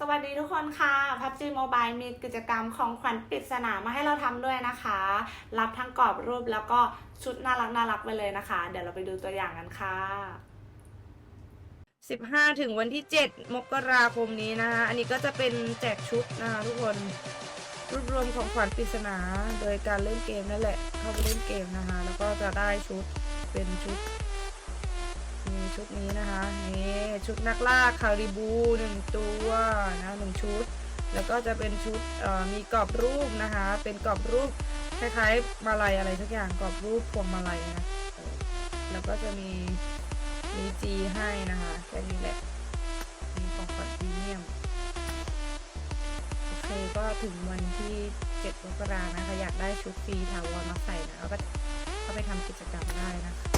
สวัสดีทุกคนค่ะพับจีโมบายมีกิจกรรมของขวัญปริศนามาให้เราทำด้วยนะคะ รับทั้งกรอบรูปแล้วก็ชุดน่ารักน่ารักไปเลยนะคะ เดี๋ยวเราไปดูตัวอย่างกันค่ะ 15 ถึงวันที่ 7 มกราคมนี้นะคะ อันนี้ก็จะเป็นแจกชุดนะคะทุกคนรวบรวมของขวัญปริศนาโดยการเล่นเกมนั่นแหละ เข้าไปเล่นเกมนะคะ แล้วก็จะได้ชุดเป็นชุดมีชุดนี้นะคะนี่ ชุดนักล่าคาริบูหนึ่งตัวนะหนึ่งชุด แล้วก็จะเป็นชุดมีกรอบรูปนะคะ เป็นกรอบรูปคล้ายๆมาลัยอะไรสักอย่างกรอบรูปพวงมาลัยนะแล้วก็จะมีมีจีให้นะคะแค่นี้แหละมีของขวัญพรีเมียมโอเคก็ถึงวันที่7มกรานะคะอยากได้ชุดฟรีถาวรมาใส่นะแล้วก็เข้าไปทำกิจกรรมได้นะคะ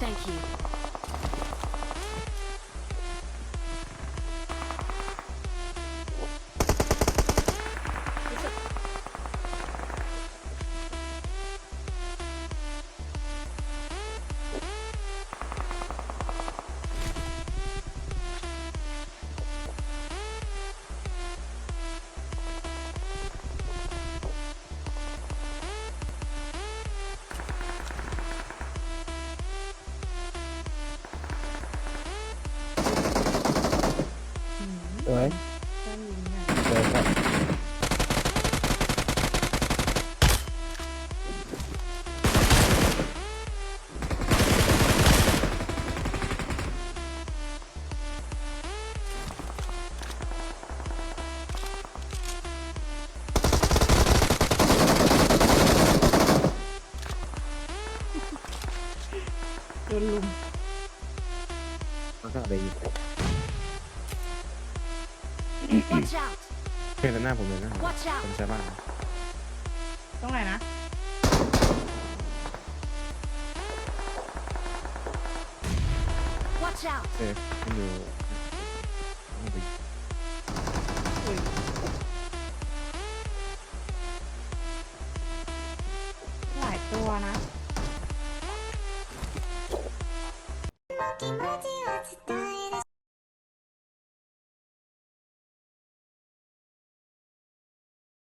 Thank you. อืมสวยด้า Watch out! เพื่อนหน้าผมเลยนะ Watch ผม out! ใช่ป่ะตรงไหนนะ Watch out! เอ๊ะมันอยู่ต้องไปอุ้ยหลายตัวนะ